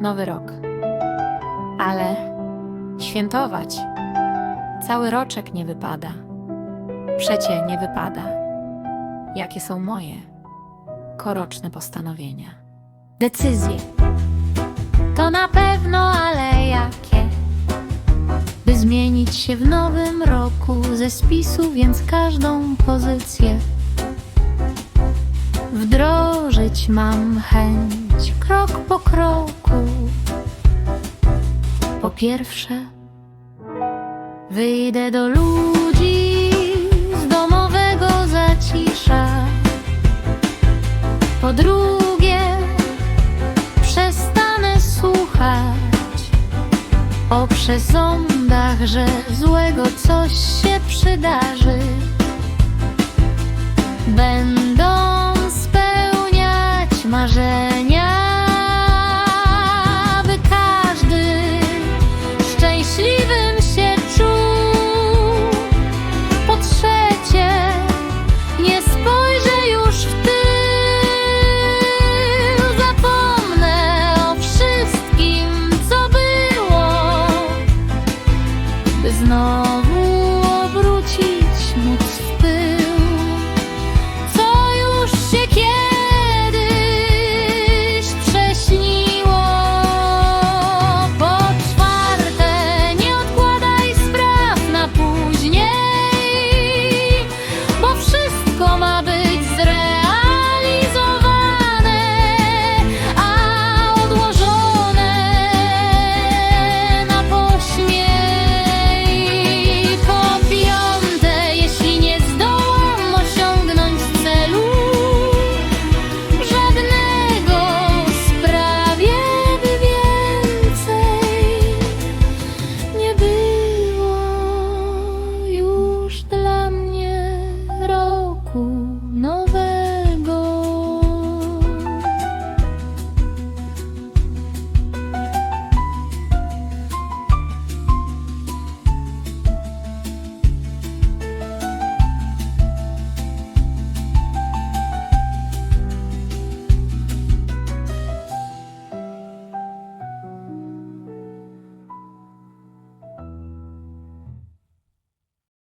nowy rok. Ale świętować cały roczek nie wypada. Przecie nie wypada. Jakie są moje koroczne postanowienia? Decyzje. To na pewno, ale jakie? By zmienić się w nowym roku ze spisu, więc każdą pozycję wdrożyć mam chęć krok po kroku. Po pierwsze, wyjdę do ludzi z domowego zacisza. Po drugie, przestanę słuchać o przesądach, że złego coś się przydarzy. Będą There's no